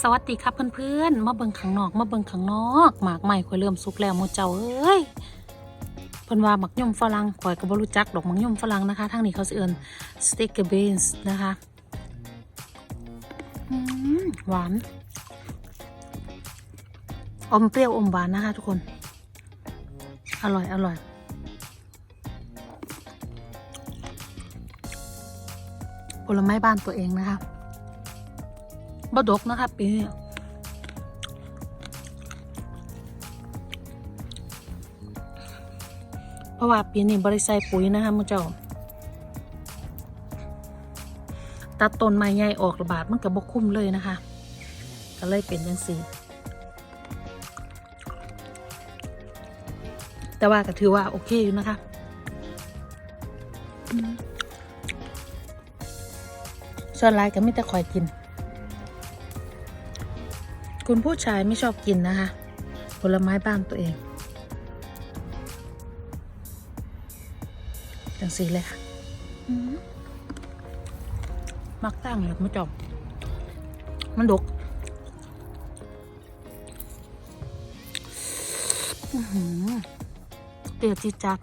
สวัสดีครับเพื่อนๆ มาเบิ่งข้างนอก มาเบิ่งข้างนอก หมากใหม่ข่อยเริ่มสุกแล้วหมูเจ้าเอ้ยเพิ่นว่าหมักยมฝรั่งข่อยก็บ่รู้จักดอกหมักยมฝรั่งนะคะทางนี้เขาสิเอิ้นสเต็กเกอร์เบนส์นะคะหวาน อมเปรี้ยวอมหวานนะคะทุกคน อร่อยอร่อยผลไม้บ้านตัวเองนะคะ บดกนะคะปีนี้เพราะว่าปีนี้บริใส่ปุ๋ยนะคะมุเจ้า ตัดต้นไม้ใหญ่ออกระบาดมันกับบกคุ้มเลยนะคะ ก็เลยเป็นยังสีแต่ว่าก็ถือว่าโอเคอยู่นะคะส่วนไรก็ไม่แต่คอยกิน คุณผู้ชายไม่ชอบกินนะคะ ผลไม้บ้านตัวเองจังสีเลยค่ะมักตั้งเลยไม่จบมันดกอื้อหือเปรี้ยวจี๊ดจัด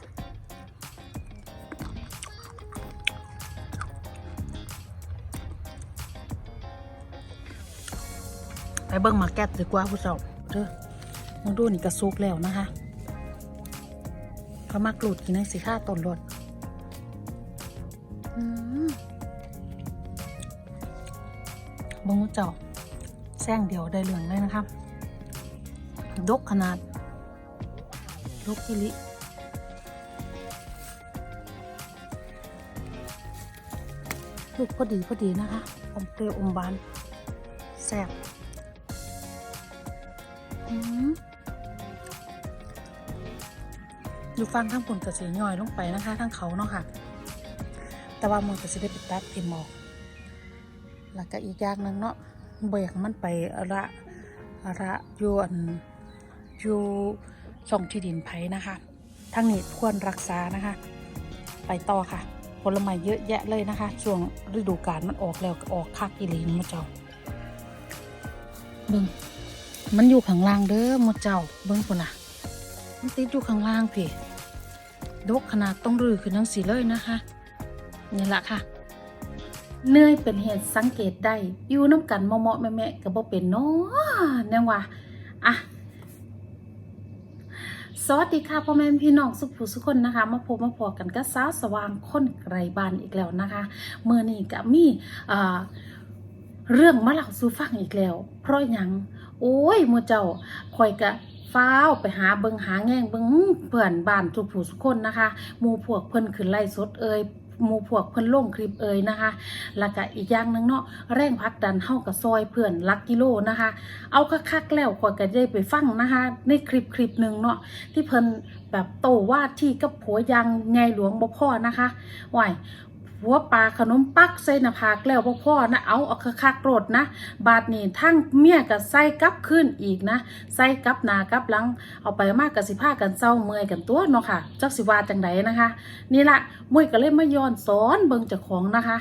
ไปเบิ้งมาแก๊ตดีกว่าผู้ชมเด้อมองดูนี่กระซุกแล้วนะคะเขามากรูดกินในสีข้าต้นรถอืมบงเจ้าแซงเดียวได้เหลืองเลยนะคะดกขนาดดกกิลิลูกพอดีพอดีนะคะ อมเปรี้ยวอมหวานแซ่บ อยู่ฟังข้างบนกระสีย่อยลงไปนะคะทั้งเขาเนาะค่ะ แต่ว่ามันกระสีได้ไปตัดเอ็มออก แล้วก็อีกอย่างหนึ่งเนาะเบรกมันไประระยวนอยู่ช่องที่ดินไผ่นะคะทั้งนี้ควรรักษานะคะ ไปต่อค่ะ ผลไม้เยอะแยะเลยนะคะ ช่วงฤดูกาลมันออกแล้วออกคักอีหลีนมาเจ้าเบิ่ง มันอยู่ข้างล่างเด้อมดเจ้าเบิ้งคนน่ะ มันติดอยู่ข้างล่างพี่ดกขนาดต้องรื้อขึ้นทั้งสีเลยนะคะนี่แหละค่ะ เนื่อยเป็นเหตุสังเกตได้อยู่น้ำกันเมาะๆแม่กับบ่เป็นเนาะแนงว่าอะสวัสดีค่ะพ่อแม่พี่น้องสุขผู้สุขคนนะคะมาพบมาพอกันกับสาวสว่างคนไกลบ้านอีกแล้วนะคะเมื่อนี้ก็มีอ่าเรื่องมาเล่าสู่ฟังอีกแล้ว เพราะยัง โอ้ยหมูเจ้าคอยกะฟ้าวไปหาเบิงหาแง่งเบิงเพื่อนบ้านทุกผู้ทุกคนนะคะมูพวกเพิ่นขึ้นไล่สดเอ่ยมูพวกเพิ่นลงคลิปเอ่ยนะคะ แล้วก็อีกอย่างหนึงเนาะแรงพักดันเฮากับซอยเพื่อนลักกิโลนะคะ เอาคักๆแล้วข่อยก็ได้ไปฟังนะคะ ในคลิปคลิปหนึ่งเนาะที่เพิ่นแบบโตว่าที่กับผัวยังไงหลวงบ่พ่อนะคะว่าย หัวปลาขนมปักใส่หน้าผากแล้วบ่พ่อนะเอาเอาคักโกรธนะ บาดนี้ทั้งเมียก็ใส่กลับขึ้นอีกนะใส่กลับหน้ากลับหลัง เอาไปมากกับสิผ้ากันเศร้าเมื่อยกันตัวเนาะค่ะจักสิวาจังไดนะคะ นี่ละมวยก็เลยมาย้อนสอนเบิ่งจ้าของนะคะ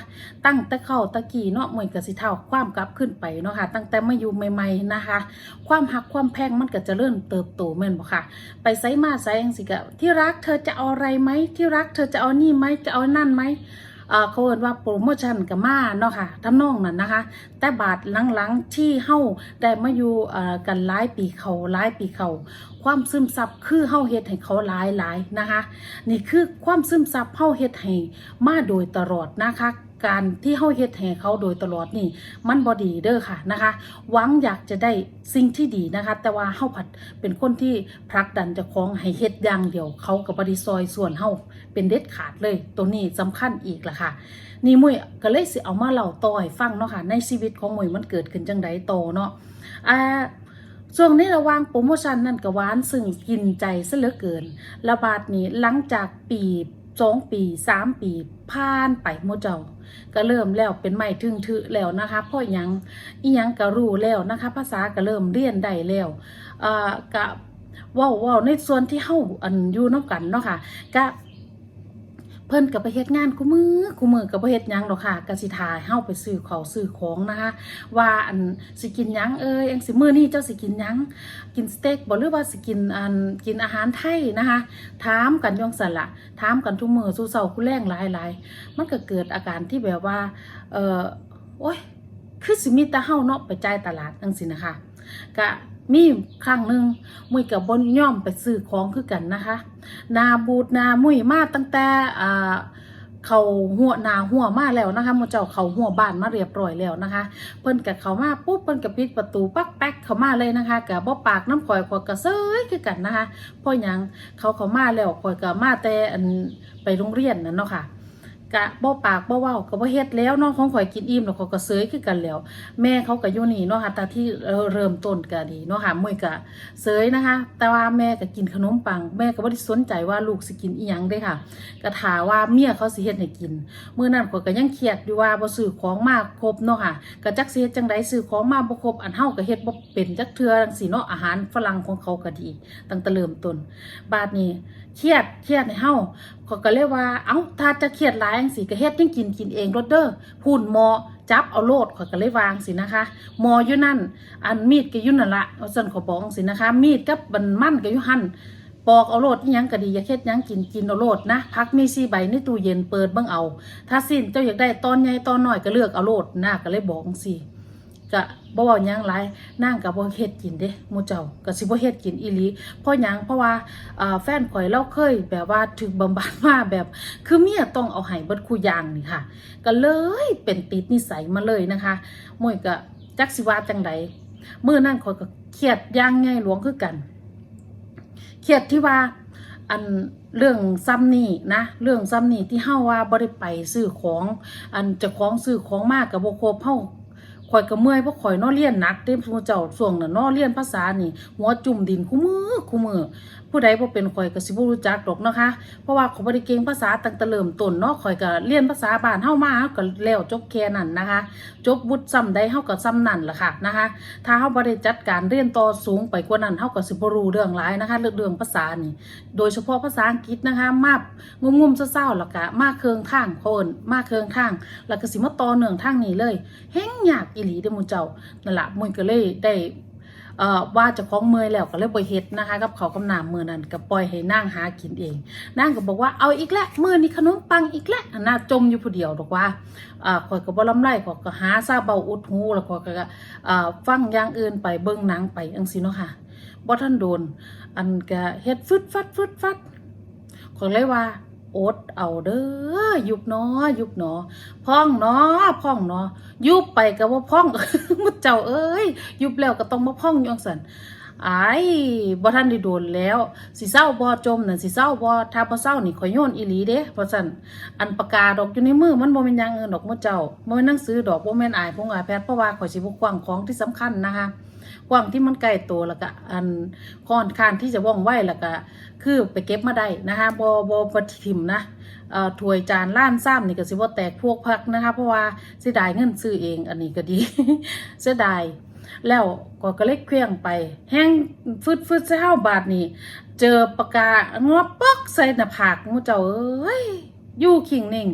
ตั้งแต่เข้าตะกี้เนาะมวยก็สิเท่าความกลับขึ้นไปเนาะค่ะ ตั้งแต่มาอยู่ใหม่ ๆนะคะ ความหักความแพงมันก็จะเริ่มเติบโตแม่นบ่ค่ะ ไปไสมาไสจังสิกะที่รักเธอจะเอาอะไรไหมที่รักเธอจะเอานี่ไหมจะเอานั่นไหม เขาเอ่ยว่าโปรโมชั่นกับมาเนาะค่ะทำนองนั้นนะคะ แต่บาทหลังๆที่เฮาได้มาอยู่กันหลายปีเขาหลายปีเขาความซึมซับคือเฮาเฮ็ดให้เขาหลายหลายๆนะคะ นี่คือความซึมซับเฮาเฮ็ดให้มาโดยตลอดนะคะ การที่เฮาเฮ็ดให้เขาโดยตลอดนี่ มันบ่ดีเด้อค่ะนะคะ หวังอยากจะได้สิ่งที่ดีนะคะ แต่ว่าเฮาผัดเป็นคนที่ผลักดันจะคล้องให้เฮ็ดอย่างเดียว เขากับบริซอยส่วนเฮาเป็นเด็ดขาดเลย ตัวนี้สำคัญอีกล่ะค่ะ นี่มุ้ยก็เลยสิเอามาเล่าต่อให้ฟังเนาะค่ะ ในชีวิตของมุ้ยมันเกิดขึ้นจังไดโตเนาะอ่าช่วงนี้ระวางโปรโมชั่นนั่นก็หวานซึ่งกินใจซะเหลือเกิน ระบาดนี้หลังจากปี สองปีสามปีผ่านไปโมเจ้า ก็เริ่มแล้วเป็นไม่ถึงถือแล้วนะคะเพราะยังอียังก็รู้แล้วนะคะ ภาษาก็เริ่มเรียนได้แล้วอ่าก็ว้าว้าในส่วนที่เฮาอันอยู่นำกันเนาะค่ะก็ เพิ่นกับไปเฮ็ดงานคู่มือคู่มือกับไปเฮ็ดยังดอกค่ะกสิทาเฮาไปซื้อของซื้อของนะคะ ว่าอันสิกินยังเอ้ยอังสิมื้อนี้เจ้าสิกินยังกินสเต็กบ่หรือว่าสิกินอันกินอาหารไทยนะคะ ถามกันยองสันละถามกันทุกมือสู้เช้าคู่แรงหลายๆมันก็เกิดอาการที่แบบว่าเออโอ๊ยคือสิมีต่เฮาเนาะไปจ่ายตลาดจังซี่นะคะก็ มีครั้งหนึ่งมุ้ยกับบนย่อมไปซื้อของคือกันนะคะ นาบูดนามุ้ยมาตั้งแต่อ่าเขาหัวนาหัวมาแล้วนะคะมูเจ้าเขาหัวบ้านมาเรียบร้อยแล้วนะคะ เพิ่นกับเขามาปุ๊บเพิ่นกับปิดประตูปักแป๊กเขามาเลยนะคะกับบ่ปากน้ำข่อยข่อยก็เซยคือกันนะคะเพราะหยังเขาเขามาแล้วข่อยก็มาแต่อันไปโรงเรียนนั่นเนาะค่ะ กะบ่ปากบ่เว้าก็บ่เฮ็ดแล้วเนาะของข่อยกินอิ่มแล้วเขาก็เสยคือกันแล้ว แม่เขาก็อยู่นี่เนาะค่ะต่ที่เริ่มต้นก็ดีเนาะค่ะมื้อก็เสยนะคะ แต่ว่าแม่ก็กินขนมปัง แม่ก็บ่ได้สนใจว่าลูกสิกินอีหยังเด้ค่ะก็ถาว่าเมียเขาสิเฮ็ดให้กินมื้อนั้นข่อยก็ยังเครียดอยู่ว่าบ่ซื้อของมาครบเนาะค่ะก็จักสิเฮ็ดจังไดซื้อของมาบ่ครบอันเฮาก็เฮ็ดบ่เป็นจักเทื่อจังซี่เนาะอาหารฝรั่งของเขาก็ดีตั้งแต่เริ่มต้นบาดนี้เครียดเครียดให้เฮาเขาก็เลยว่า เอ้าถ้าจะเครียดหลายสิก็เฮ็ดยังกินกินเองรถเด้อพูนหมอจับเอาโลดเขาก็เลยวางสินะคะหมออยู่นั่น อันมีดก็อยู่นั่นละเอาซั่นขาบอกจังสินะคะ มีดกับบันมั่นก็อยู่หั่นปอกเอาโลดยังก็ดีอย่าเฮ็ดยังกินกินเอาโลดนะพักมีสี่ใบในตู้เย็นเปิดเบิ่งเอา ถ้าสิ้นเจ้าอยากได้ตอนใหญ่ตอนน้อยก็เลือกเอาโลดนะก็เลยบอกจังซี่ก็ บ่เว้าหยังหลายนางก็บ่เฮ็ดกินเด้หมู่เจ้าก็สิบ่เฮ็ดกินอีหลีเพราะหยังเพราะว่าอ่าแฟนข่อยเราเคยแบบว่าถึกบำบัดมาแบบ คือเมียต้องเอาให้เบิดคู่อย่างนี่ค่ะ ก็เลยเป็นติดนิสัยมาเลยนะคะมวยก็จักสิว่าจังใดมื่อนั่นข่อยก็เครียดอย่างไงหลวงคือกันเครียดที่ว่าอันเรื่องซ้ำนี่นะเรื่องซ้ำนี่ที่เฮาว่าบ่ได้ไปซื้อของ อันจะของซื้อของมากกับบ่ครบเฮา ข่อยก็เมื่อยเพราะข่อยนอเรียนหนักเด้ผู้เจ้าช่วงน่ะนอเรียนภาษานี่หัวจุ่มดินคู่มือคู่มือผู้ใดบ่เป็นข่อยก็สิบ่รู้จักดอกนะคะ เพราะว่าข่อยบ่ได้เก่งภาษาตั้งแต่เริ่มต้นเนาะข่อยก็เรียนภาษาบ้านเฮามาเฮาก็แล้วจบแค่นั้นนะคะ จบวุฒิซ้ำใดเฮาก็ซ้ำนั่นล่ะค่ะนะคะ ถ้าเฮาบ่ได้จัดการเรียนต่อสูงไปกว่านั้นเฮาก็สิบ่รู้เรื่องหลายนะคะเรื่องเรื่องภาษานี่ โดยเฉพาะภาษาอังกฤษนะคะ มากงุ่มๆเศร้าๆแล้วก็มากเคืองทางเพิ่นมากเคืองทางแล้วก็สิมาต่อเนื่องทางนี้เลยแฮงยากอหลีเด้อมูเจ้านั่นละมื้อก็เลยได้เอ่อว่าจะคล้องเมื่อยแล้วก็เลยบ่เฮ็ดนะคะ กับเขาวกับน้ำมื้อนั้นก็ปล่อยให้นางหากินเองนางก็บอกว่าเอาอีกแล้วมือนี้ขนมปังอีกแล้วน่าจมอยู่ผู้เดียวดอกว่าอ่าข่อยก็บ่ลำไรข่อยก็หาซาเบาอุดหูแล้วข่อยก็อ่าฟังอย่างอื่นไปเบิ่งหนังไปจังซี่เนาะค่ะบ่ทันโดน อันก็เฮ็ดฟึดฟัดฟึดฟัดข่อยเลยว่า อดเอาเด้อยุบเนาะยุบเนาะพ่องเนาะพ่องเนาะยุบไปก็ว่าพ่องมุดเจ้าเอ้ยยุบแล้วก็ต้องมาพ่องยองสัน ไอ้บ่ทันได้โดนแล้ว สิเศร้าบ่จมน่ะสิเศร้าบ่ถ้าบ่เศร้านี่ข่อยโยนอีหลีเด้เพราะซั่นอันปากกาดอกอยู่ในมือมันบ่แม่นหยังอื่นดอกมุดเจ้าบ่แม่นหนังสือดอกบ่แม่นอายพงอายแพทย์เพราะว่าข่อยสิบ่กว้างของที่สำคัญนะคะกว้างที่มันใกล้ตัวแล้วก็อันค่อนข้างที่จะว่องไวแล้วก็คือไปเก็บมาได้นะคะบ่บ่บ่ทิ่มนะเอ่อถ้วยจานล้านซ้ำนี่ก็สิบ่แตกพวกพักนะคะ เพราะว่าเสียดายเงินซื้อเองอันนี้ก็ดีเสียดาย แล้วก็ก็เล็กเคลี้ยงไป แห้งฟืดฟืดเช้าบาทนี่ เจอปากกางอปอกใส่หน้าผากมูเจ้าเอ้ยอยู่ขิงนิ่ง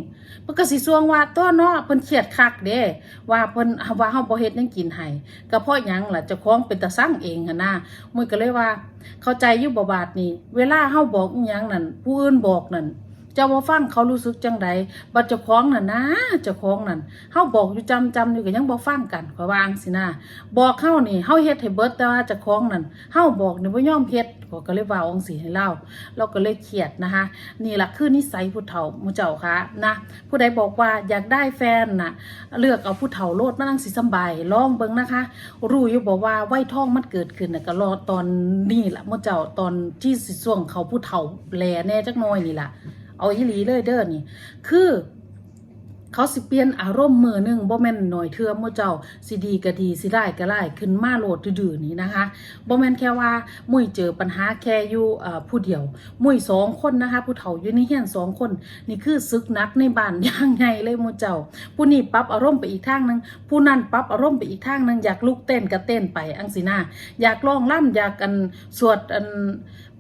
มันก็สิสวงว่าตัวเนาะเพิ่นเครียดคักเด้ว่าเพิ่นว่าเฮาบ่เฮ็ดยังกินให้ก็เพราะหยังล่ะเจ้าของเป็นตาสั่งเองหั่นนะมื้อก็เลยว่า เข้าใจอยู่บ่บาดนี้ เวลาเฮาบอกอีหยังนั่นผู้อื่นบอกนั่น เจ้าบ่ฟังเขารู้สึกจังใดบัดเจ้าของนั่นนะเจ้าของนั่นเฮาบอกอยู่จำจำอยู่ก็ยังบ่ฟังกันขอยว่าจังซี่นะบอกเฮานี่เฮาเฮ็ดให้เบิดแต่ว่าเจะคล้าของนั่นเฮาบอกนี่บ่ยอมเฮ็ดก็ก็เลยว่าองสิให้เล่า เราก็เลยเครียดนะคะ นี่ล่ะคือนิสัยผู้เฒ่ามูเจ้าค่ะนะผู้ใดบอกว่าอยากได้แฟนน่ะ เลือกเอาผู้เฒ่าโลดมานั่งสิสบายลองเบิ่งนะคะ รู้อยู่บอกว่าไหวท้องมันเกิดขึ้นนะก็รอตอนนี้ล่ะมูเจ้าตอนที่สิช่วงเขาผู้เฒ่าแลแน่จักน่อยนี่ล่ะ เอาอีหลีเลยเด้อนี่ คือเขาสิเปลี่ยนอารมณ์มือหนึงบ่แม่นหน่อยเทื่อมู่เจ้าสิดีก็ดีสิร้ก็ร้ขึ้นมาโหลดดื้อนี่นะคะบ่แม่นแค่ว่ามุ้ยเจอปัญหาแค่อยู่ผู้เดียว มุ้ยสองคนนะคะผู้เฒ่าอยู่ในเฮียนสองคน นี่คือซึกนักในบ้านย่างไงเลยมู่เจ้า ผู้นี้ปรับอารมณ์ไปอีกทางนึงผู้นั้นปรับอารมณ์ไปอีกทางนึงอยากลุกเต้นก็เต้นไปอังสินาอยากร้องร่ำอยากกันสวดอัน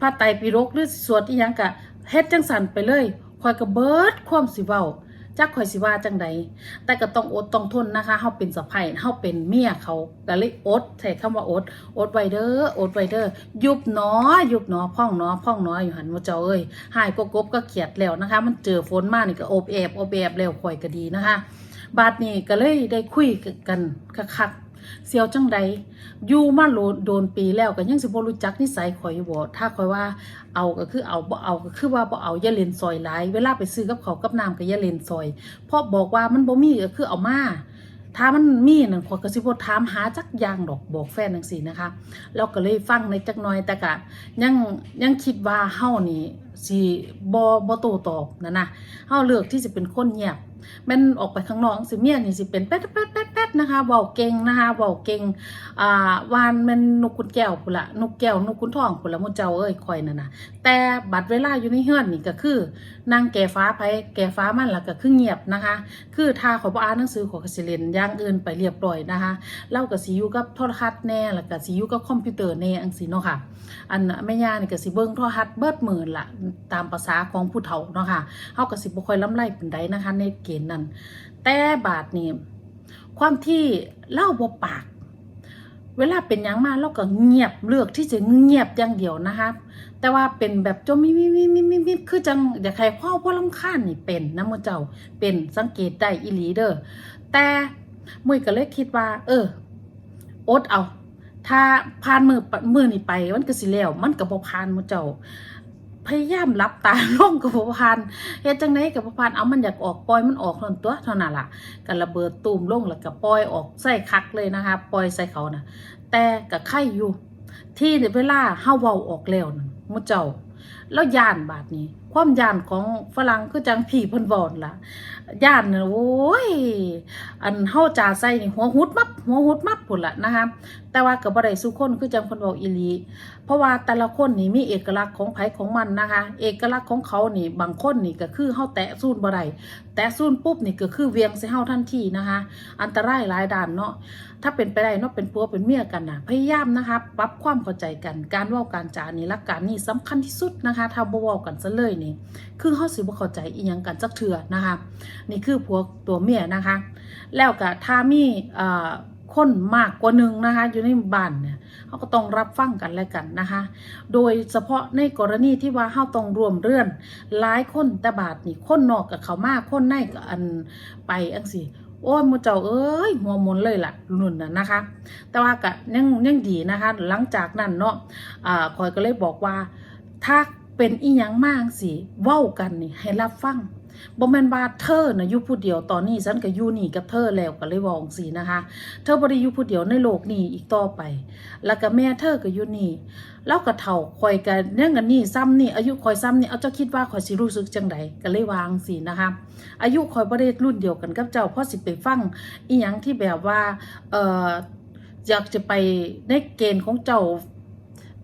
พระไตรปิฎกหรือสวดอีหยังก็ เฮ็ดจังสันไปเลยข่อยก็เบิดความสิเว้าจักข่อยสิว่าจังใดแต่ก็ต้องอดต้องทนนะคะเฮาเป็นสะใภ้เฮาเป็นเมียเขาก็เลยอดใช้คำว่าอด อดไว้เด้อ อดไว้เด้อ ยุบหนอ ยุบหนอพ่องหนอพ่องหนออยู่หันว่าเจ้าเอ้ย หายก็กบก็เขียดแล้วนะคะ มันเจอฝนมานี่ก็อบแอบอบแอบแล้วข่อยก็ดีนะคะ บาดนี้ก็เลยได้คุยกันคักๆ เสียวจังใดอยู่มาโลโดนปีแล้วก็ยังสิบ่รู้จักนิสัยข่อยอยู่บ่ถ้าข่อยว่าเอาก็คือเอาบ่เอาก็คือว่าบ่เอาอย่าเล่นซอยหลายเวลาไปซื้อกับเขากับน้ำก็อย่าเล่นซอยเพราะบอกว่ามันบ่มีก็คือเอามาถ้ามันมีนั่นขอยก็สิบ่ถามหาจักอย่างดอกบอกแฟนจังซี่นะคะแล้วก็เลยฟังในจักหน่อยแต่ก็ยังยังคิดว่าเฮานี่ สิบ่บ่โตตอบนะนะเฮาเลือกที่จะเป็นคนเงียบแม่นออกไปข้างนอกสิเมียนี่สิเป็นแป๊ดแป๊ดแป๊ดแป๊ดนะคะเว้าเก่งนะคะเว้าเก่งอ่าวานแม่นนกคุณแก้วพุ่นละนกแก้วนกคุณทองพุ่นละมุเจ้าเอ้ยข่อยนั่นน่ะแต่บัดเวลาอยู่ในเฮือนนี่ก็คือนางแก่ฟ้าไปแก่ฟ้ามันละก็คือเงียบนะคะ คือถ้าขอบ่อ่านหนังสือขอกสิเลนอย่างอื่นไปเรียบร้อยนะคะเล่าก็สิอยู่กับโทรทัศน์แน่แล้วก็สิอยู่กับคอมพิวเตอร์แน่จังซี่เนาะค่ะ อันแม่ย่านี่ก็สิเบิ่งโทรทัศน์เบิดมื้อล่ะตามภาษาของผู้เฒ่าเนาะค่ะเฮาก็สิบ่ค่อยล้ำไรปานใดนะคะ ในเกณฑ์นั้น แต่บาดนี่ความที่เล่าบ่ปาก เวลาเป็นหยังมาเราก็เงียบเลือกที่จะเงียบอย่างเดียวนะคะแต่ว่าเป็นแบบจมมิมิมิมิมิมิคือจังอยากใครพ่อพ่อลำคาญนี่เป็นนะมือเจ้าเป็นสังเกตได้อีหลีเด้อแต่มุ้ยก็เลยคิดว่า เอออดเอา ถ้าผ่านมือมือนี่ไป มันก็สิแล้ว มันก็บ่ผ่านมือเจ้า พยายามรับตาลงกับพพานเฮ็ดจังไดกับพพานเอามันอยากออกปล่อยมันออกเท่านั้นตัวเท่านั้นล่ะก็ระเบิดตูมลงแล้วก็ปล่อยออกใส่คักเลยนะคะปล่อยใส่เขาน่ะแต่ก็ไข่อยู่ ที่เวลาเฮาเว้าออกแล้วนะมุเจ้าแล้วย่านบาดนี้ ความย่านของฝรั่งคือจังผีเพิ่นเว้านั่นล่ะย่านน่โอ้ย อันเฮาจ่าใส่นี่หัวหุดมับหัวหุดมับพุ่นล่ะนะคะแต่ว่าก็บ่ได้สุคนคือจังเพิ่นเว้าอีหลีเพราะว่าแต่ละคนนี่มีเอกลักษณ์ของไผของมันนะคะ เอกลักษณ์ของเขานี่บางคนนี่ก็คือเฮาแตะซูนบ่ได้แตะซูนปุ๊บนี่ก็คือเวียงใส่เฮาทันทีนะคะ อันตรายหลายด้านเนาะถ้าเป็นไปได้เนาะเป็นผัวเป็นเมียกันนะพยายามนะคะปรับความเข้าใจกันการว้าการจานี่รักการนี่สำคัญที่สุดนะคะถ้าบ่เว้ากันซะเลยนี่คือเฮาสิบ่เข้าใจอีหยังกันจักเทื่อนะคะ นี่คือผัวตัวเมียนะคะ แล้วก็ถ้ามีเอ่อคนมากกว่าหนึ่งนะคะ อยู่ในบ้านเนี่ยเขาก็ต้องรับฟังกันและกันนะคะ โดยเฉพาะในกรณีที่ว่าเฮาต้องรวมเรื่อนหลายคนแต่บาดนี่คนนอกกับเขามากคนในกับอันไปอังสิโอ้ยมูเจ้าเอ้ยหัวมนเลยล่ะนุ่นน่ะนะคะ แต่ว่าก็ยังยังดีนะคะ หลังจากนั้นเนาะอ่าคอยก็เลยบอกว่าถ้า เป็นอีหยังมากสิเว้ากันนี่ให้รับฟังบ่แม่นว่าเธอนะอยู่ผู้เดียวตอนนี้ฉันก็อยู่นี่กับเธอแล้วก็เลยว้างซี่นะคะ เธอบ่ได้อยู่ผู้เดียวในโลกนี้อีกต่อไป แล้วก็แม่เธอก็อยู่นี่แล้วก็เฒ่าข่อยก็ยังกันนี่ซ้ำนี่อายุข่อยซ้ำนี่เอาเจ้าคิดว่าข่อยสิรู้สึกจังใดก็เลยวางซี่นะคะอายุข่อยบ่ได้รุ่นเดียวกันกับเจ้าเพราะสิไปฟังอีหยังที่แบบว่าเอ่ออยากจะไปในเกณฑ์ของเจ้า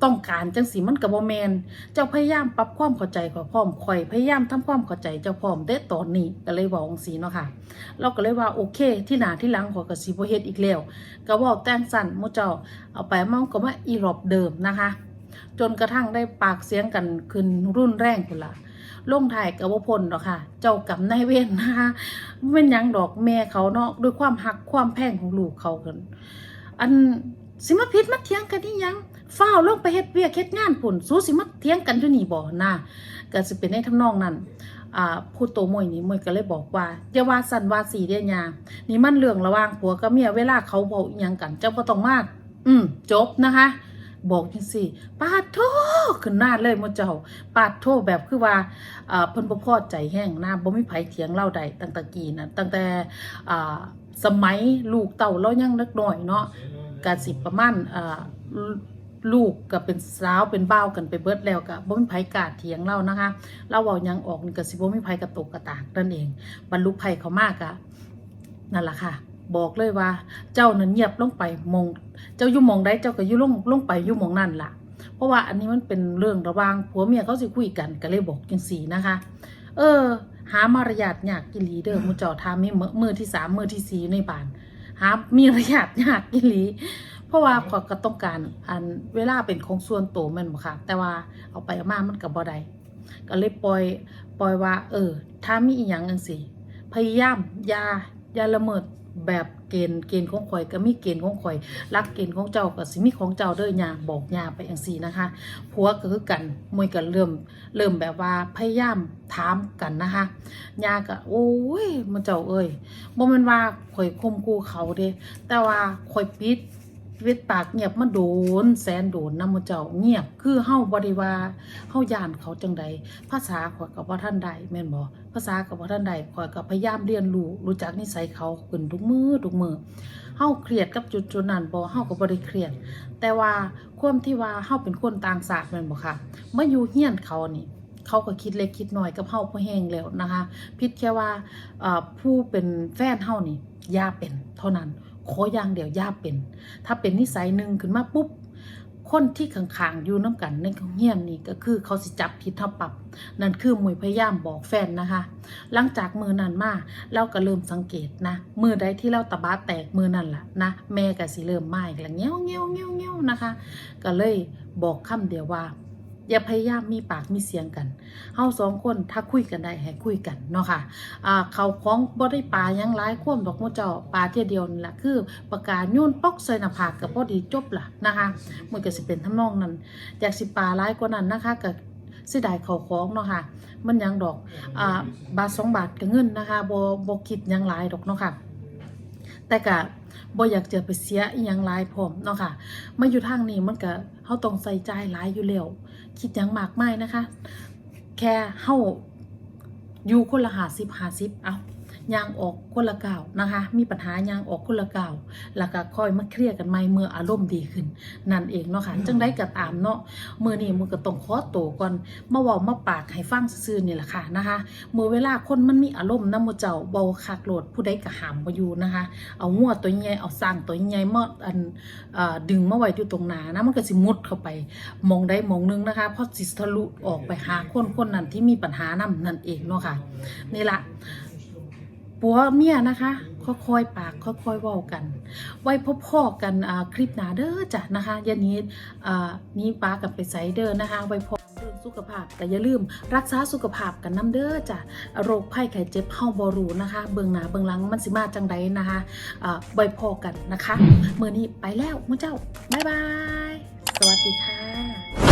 ต้องการจังสีมันก็บ่แมนเจ้าพยายามปรับความเข้าใจขอพร้อมข่อยพยายามทำความเข้าใจเจ้าพร้อมเด้ตอนนี้ก็เลยบอกจังซี่เนาะค่ะ เราก็เลยว่าโอเค ที่หนาที่หลังข่อยก็สิบ่เฮ็ดอีกแล้วก็เว้าแต่งสั้นมูเจ้าเอาไปมันก็มาอีรอบเดิมนะคะ จนกระทั่งได้ปากเสียงกันขึ้นรุ่นแรงพุ่นล่ะลงถ่ายกับวพลดอกค่ะ เจ้ากรรมนายเวรนะคะเป็นยังดอกแม่เขาเนาะด้วยความหักความแพ่งของลูกเขากัน อันสิมาพิษมาเถียงกันนี่ยัง ฝ้าลงไปเฮ็ดเวียกเฮ็ดงานพุ่นสู้สิมาเถียงกันอยู่นี่บ่นะก็สิเป็นในทำนองนั้นอ่าพูดโตมวยนี่มวยก็เลยบอกว่าอย่าว่าสันว่าสีเดียยานี่มันเรื่องระหว่างผัวกับเมียเวลาเขาเว้าอีหยังกัน เจ้าบ่ต้องมาอืมจบนะคะบอกจังซี่ปาดโทขึ้นหน้าเลยมดเจ้าปาดโทแบบคือว่าอ่าเพิ่นบ่พอใจแห้งหนะบ่มีไผเถียงเล่าใดตั้งแต่กี้นะตั้งแต่อ่าสมัยลูกเต่าเรายังเล็กน้อยเนาะก็สิประมาณอ่า ลูกก็เป็นสาวเป็นบ่าวกันไปเบิดแล้วก็บ่มีไผกล้าเถียงเรานะคะเราเว้ายังออกนี่ก็สิบ่มีไผกระตกกระตากนั่นเองบรรลุไผเขามากอะนั่นแหละค่ะบอกเลยว่า เจ้านั้นเงียบลงไปมอง เจ้ายู่มองใดเจ้าก็ยู่ลงลงไปยู่มองนั่นล่ะ เพราะว่าอันนี้มันเป็นเรื่องระว่างผัวเมียเขาสิคุยกันก็เลยบอกจังสีนะคะ เออ หามารยาทยากกิลีเด้อมูเจ้าทามีมือมือที่สามมือที่สี่ในบ้าน หามีมารยาทยากกิลี เพราะว่าขอก็ต้องการอันเวลาเป็นของส่วนตัวมันบ่ค่ะ แต่ว่าเอาไปเอามามันก็บ่ได้ก็เลยปล่อยปล่อยว่า เออ ถ้ามีอีหยังจังซี่พยายามยายาละเมิดแบบเกณฑ์เกณฑ์ของข่อยก็มีเกณฑ์ของข่อยรักเกณฑ์ของเจ้าก็สิมีของเจ้าเด้อยาบอกยาไปจังซี่นะคะผัวก็คือกันมวยก็เริ่มเริ่มแบบว่าพยายามถามกันนะคะยาก็โอ้ยมันเจ้าเอ้ยบ่แม่นว่าข่อยข่มขู่เขาเด้แต่ว่าข่อยปิด ปิดปากเงียบมาโดน แสนโดนนำมเจ้าเงียบ คือเฮาบ่ได้ว่าเฮาย่านเขาจังใดภาษาข่อยก็บ่ทันได้แม่นบ่ภาษาก็บ่ทันได้ข่อยก็พยายามเรียนรู้รู้จักนิสัยเขาขึ้นทุกมือทุกมือเฮาเครียดกับจุดจุดนั้นบ่เฮาก็บ่ได้เครียด แต่ว่าความที่ว่าเฮาเป็นคนต่างศาสตร์แม่นบ่ค่ะมาอยู่เฮียนเขานี่เขาก็คิดเล็กคิดน้อยกับเฮาพอแห้งแล้วนะคะพิดแค่ว่าผู้เป็นแฟนเฮานี่ยาเป็นเท่านั้น ขออย่างเดียวย่าเป็น ถ้าเป็นนิสัยหนึ่งขึ้นมาปุ๊บคนที่ข้างๆอยู่น้ำกันในของเฮียนนี่ก็คือเขาสิจับผิดเท่าปรับ นั่นคือมวยพยายามบอกแฟนนะคะ หลังจากมือนั้นมาเราก็เริ่มสังเกตนะมือใดที่เราตะบาแตกมือนั่นล่ะนะแม่ก็สิเริ่มมาอีกแล้วเงี้ยวเงี้ยวเงี้ยวเงี้ยวนะคะ ก็เลยบอกคำเดียวว่า อย่าพยายามมีปากมีเสียงกันเฮาสองคนถ้าคุยกันได้ให้คุยกันเนาะค่ะอ่าเขาของบ่ได้ปลายังหลายความดอกมูเจ้าปลาเที่ยเดียวนี่แหละคือประกาศโยนปอกใส่หน้าผากกับพอดีจบล่ะนะคะมันก็สิเป็นทำนองนั้นอยากสิปลาหลายกว่านั้นนะคะก็เสียดายเขาของเนาะค่ะ มันยังดอกอ่าบาทสองบาทก็เงินนะคะบ่บ่คิดยังหลายดอกเนาะค่ะ แต่ก็บ่อยากเจะไปเสียอีหยังหลายพร้อมเนาะค่ะมาอยู่ทางนี้มันก็เฮาต้องใส่ใจหลายอยู่แล้ว คิดยังมากมายนะคะ แค่เฮาอยู่คนละหาสิบหาสิบเอา ยางออกคนละก้าวนะคะ มีปัญหายางออกคนละก้าวแล้วก็ค่อยมาเคลียร์กันใหม่เมื่ออารมณ์ดีขึ้น นั่นเองเนาะค่ะจังได้ก็ตามเนาะเมื่อนี้มือก็ต้องขอตัวก่อนมาเว้ามาปากให้ฟังซื่อๆนี่แหละค่ะนะคะเมื่อเวลาคนมันมีอารมณ์นำหมู่เจ้าเบาคักโลดผู้ใดก็หามบ่อยู่นะคะ เอางัวตัวใหญ่เอาสร้างตัวใหญ่มาอันเอ่อดึงมาไว้อยู่ตรงหน้านะมันก็สิมุดเข้าไปมองได้มองหนึงนะคะเพราะสิทะลุออกไปหาคนคนนั้นที่มีปัญหานํนั่นเองเนาะค่ะนี่ละ ผัวเมียนะคะค่อยๆปากค่อยๆเว้ากัน ไว้พบพ่อกันคลิปหนาเด้อจ้ะนะคะย่านี้นี้ป้ากันไปไสเด้อนะคะ ไว้พบเรื่องสุขภาพแต่อย่าลืมรักษาสุขภาพกันน้ำเด้อจ้ะโรคภัยไข้เจ็บเฮาบ่รู้นะคะ เบื้องหน้าเบื้องหลังมันสิมาจังใดนะคะไว้พอกันนะคะเมื้อนี้ไปแล้วมื้อเจ้าบ๊ายบาย สวัสดีค่ะ